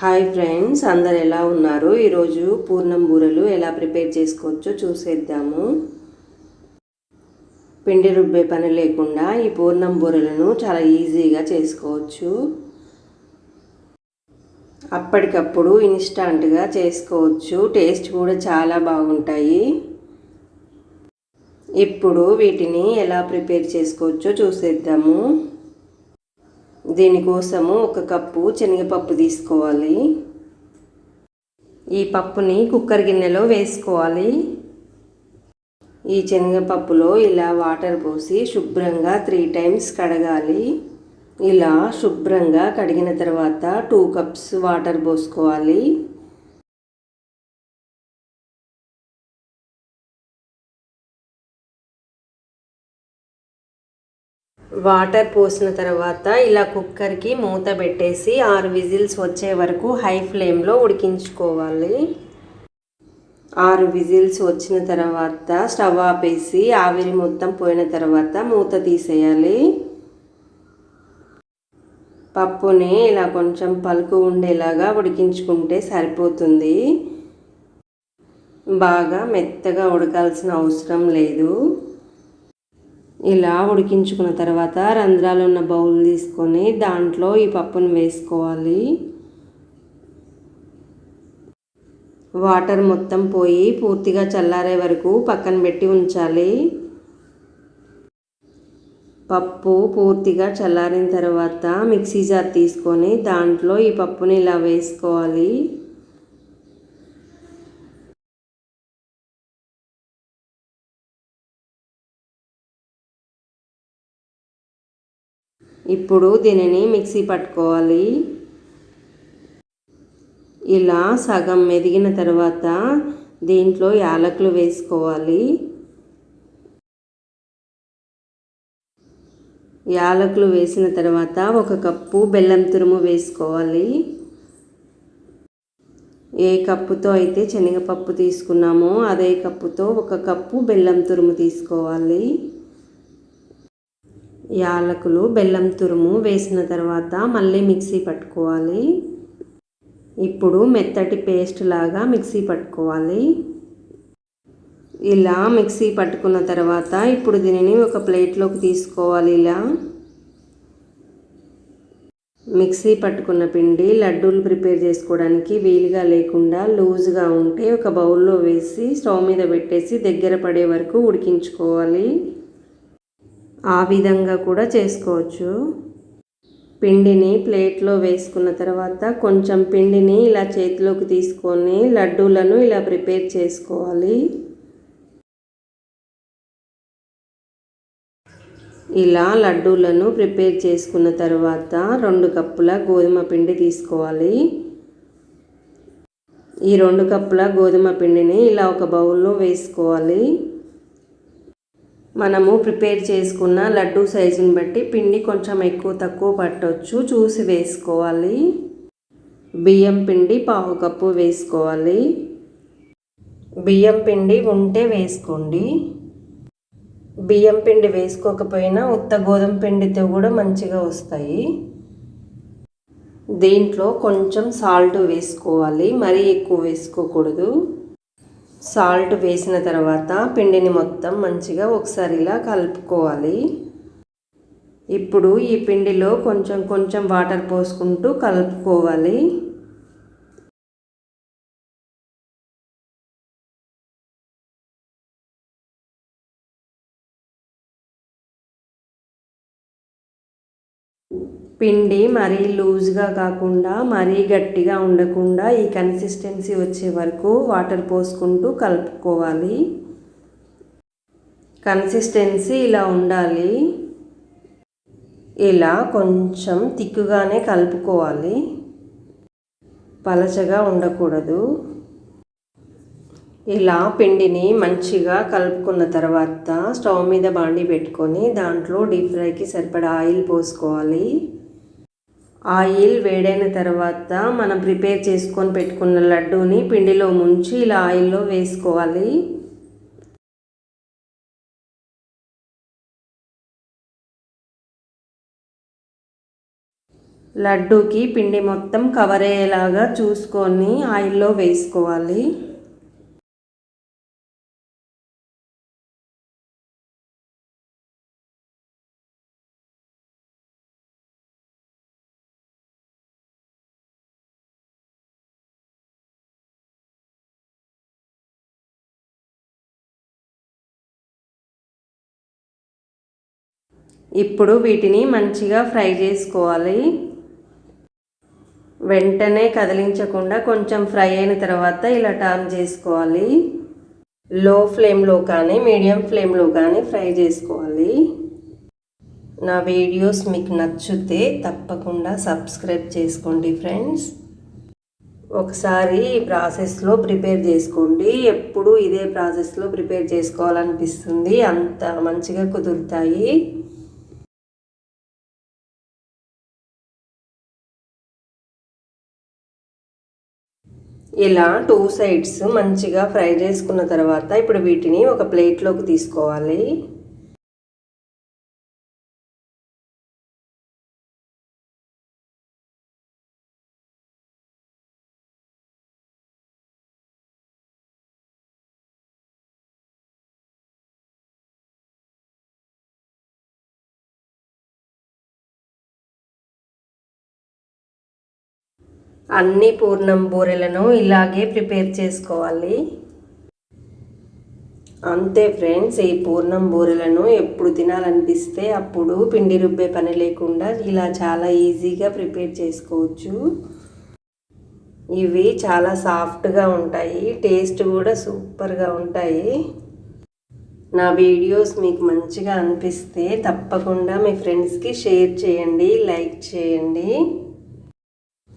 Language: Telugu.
హాయ్ ఫ్రెండ్స్ అందరు ఎలా ఉన్నారు? ఈరోజు పూర్ణం బూరెలు ఎలా ప్రిపేర్ చేసుకోవచ్చో చూసేద్దాము. పిండి రుబ్బే పని లేకుండా ఈ పూర్ణం బూరెలను చాలా ఈజీగా చేసుకోవచ్చు. అప్పటికప్పుడు ఇన్స్టాంట్గా చేసుకోవచ్చు. టేస్ట్ కూడా చాలా బాగుంటాయి. ఇప్పుడు వీటిని ఎలా ప్రిపేర్ చేసుకోవచ్చో చూసేద్దాము. దీనికోసము ఒక కప్పు శనగపప్పు తీసుకోవాలి. ఈ పప్పుని కుక్కర్ గిన్నెలో వేసుకోవాలి. ఈ శనగపప్పులో ఇలా వాటర్ పోసి శుభ్రంగా త్రీ టైమ్స్ కడగాలి. ఇలా శుభ్రంగా కడిగిన తర్వాత టూ కప్స్ వాటర్ పోసుకోవాలి. వాటర్ పోసిన తర్వాత ఇలా కుక్కర్కి మూత పెట్టేసి ఆరు విజిల్స్ వచ్చే వరకు హై ఫ్లేమ్లో ఉడికించుకోవాలి. ఆరు విజిల్స్ వచ్చిన తర్వాత స్టవ్ ఆపేసి ఆవిరి మొత్తం పోయిన తర్వాత మూత తీసేయాలి. పప్పుని ఇలా కొంచెం పలుకు ఉండేలాగా ఉడికించుకుంటే సరిపోతుంది. బాగా మెత్తగా ఉడకాల్సిన అవసరం లేదు. ఇలా ఉడికించుకున్న తర్వాత రంధ్రాలు ఉన్న బౌల్ తీసుకొని దాంట్లో ఈ పప్పును వేసుకోవాలి. వాటర్ మొత్తం పోయి పూర్తిగా చల్లారే వరకు పక్కన పెట్టి ఉంచాలి. పప్పు పూర్తిగా చల్లారిన తర్వాత మిక్సీ జార్ తీసుకొని దాంట్లో ఈ పప్పుని ఇలా వేసుకోవాలి. ఇప్పుడు దీనిని మిక్సీ పట్టుకోవాలి. ఇలా సగం మెదిగిన తర్వాత దీంట్లో యాలకులు వేసుకోవాలి. యాలకులు వేసిన తర్వాత ఒక కప్పు బెల్లం తురుము వేసుకోవాలి. ఏ కప్పుతో అయితే శనగపప్పు తీసుకున్నామో అదే కప్పుతో ఒక కప్పు బెల్లం తురుము తీసుకోవాలి. యాలకులు బెల్లం తురుము వేసిన తర్వాత మళ్ళీ మిక్సీ పట్టుకోవాలి. ఇప్పుడు మెత్తటి పేస్ట్ లాగా మిక్సీ పట్టుకోవాలి. ఇలా మిక్సీ పట్టుకున్న తర్వాత ఇప్పుడు దీనిని ఒక ప్లేట్లోకి తీసుకోవాలి ఇలా. మిక్సీ పట్టుకున్న పిండి లడ్డూలు ప్రిపేర్ చేసుకోవడానికి వీలుగా లేకుండా లూజ్గా ఉంటే ఒక బౌల్లో వేసి స్టవ్ మీద పెట్టేసి దగ్గర పడే వరకు ఉడికించుకోవాలి. ఆ విధంగా కూడా చేసుకోవచ్చు. పిండిని ప్లేట్లో వేసుకున్న తర్వాత కొంచెం పిండిని ఇలా చేతిలోకి తీసుకొని లడ్డూలను ఇలా ప్రిపేర్ చేసుకోవాలి. ఇలా లడ్డూలను ప్రిపేర్ చేసుకున్న తర్వాత రెండు కప్పుల గోధుమ పిండి తీసుకోవాలి. ఈ రెండు కప్పుల గోధుమ పిండిని ఇలా ఒక బౌల్లో వేసుకోవాలి. మనము ప్రిపేర్ చేసుకున్న లడ్డూ సైజుని బట్టి పిండి కొంచెం ఎక్కువ తక్కువ పట్టవచ్చు చూసి వేసుకోవాలి. బియ్యం పిండి పావు కప్పు వేసుకోవాలి. బియ్యం పిండి ఉంటే వేసుకోండి. బియ్యం పిండి వేసుకోకపోయినా ఉత్త గోధుమ పిండితో కూడా మంచిగా వస్తాయి. దీంట్లో కొంచెం సాల్ట్ వేసుకోవాలి. మరీ ఎక్కువ వేసుకోకూడదు. సాల్ట్ వేసిన తర్వాత పిండిని మొత్తం మంచిగా ఒకసారి ఇలా కలుపుకోవాలి. ఇప్పుడు ఈ పిండిలో కొంచెం కొంచెం వాటర్ పోసుకుంటూ కలుపుకోవాలి. పిండి మరీ లూజ్గా కాకుండా మరీ గట్టిగా ఉండకుండా ఈ కన్సిస్టెన్సీ వచ్చే వరకు వాటర్ పోసుకుంటూ కలుపుకోవాలి. కన్సిస్టెన్సీ ఇలా ఉండాలి. ఇలా కొంచెం తిక్కుగానే కలుపుకోవాలి. పలచగా ఉండకూడదు. ఇలా పిండిని మంచిగా కలుపుకున్న తర్వాత స్టవ్ మీద బాండి పెట్టుకొని దాంట్లో డీప్ ఫ్రైకి సరిపడా ఆయిల్ పోసుకోవాలి. ఆయిల్ వేడైన తర్వాత మనం ప్రిపేర్ చేసుకొని పెట్టుకున్న లడ్డూని పిండిలో ముంచి ఇలా ఆయిల్లో వేసుకోవాలి. లడ్డూకి పిండి మొత్తం కవర్ అయ్యేలాగా చూసుకొని ఆయిల్లో వేసుకోవాలి. ఇప్పుడు వీటిని మంచిగా ఫ్రై చేసుకోవాలి. వెంటనే కదిలించకుండా కొంచెం ఫ్రై అయిన తర్వాత ఇలా టర్న్ చేసుకోవాలి. లో ఫ్లేమ్లో కానీ మీడియం ఫ్లేమ్లో కానీ ఫ్రై చేసుకోవాలి. నా వీడియోస్ మీకు నచ్చితే తప్పకుండా సబ్స్క్రైబ్ చేసుకోండి ఫ్రెండ్స్. ఒకసారి ఈ ప్రాసెస్లో ప్రిపేర్ చేసుకోండి. ఎప్పుడు ఇదే ప్రాసెస్లో ప్రిపేర్ చేసుకోవాలనిపిస్తుంది. అంత మంచిగా కుదురుతాయి. ఇలా టూ సైడ్స్ మంచిగా ఫ్రై చేసుకున్న తర్వాత ఇప్పుడు వీటిని ఒక ప్లేట్లోకి తీసుకోవాలి. అన్ని పూర్ణం బూరెలను ఇలాగే ప్రిపేర్ చేసుకోవాలి. అంతే ఫ్రెండ్స్ ఈ పూర్ణం బూరెలను ఎప్పుడు తినాలనిపిస్తే అప్పుడు పిండి రుబ్బే పని లేకుండా ఇలా చాలా ఈజీగా ప్రిపేర్ చేసుకోవచ్చు. ఇవి చాలా సాఫ్ట్గా ఉంటాయి టేస్ట్ కూడా సూపర్గా ఉంటాయి. నా వీడియోస్ మీకు మంచిగా అనిపిస్తే తప్పకుండా మీ ఫ్రెండ్స్కి షేర్ చేయండి లైక్ చేయండి.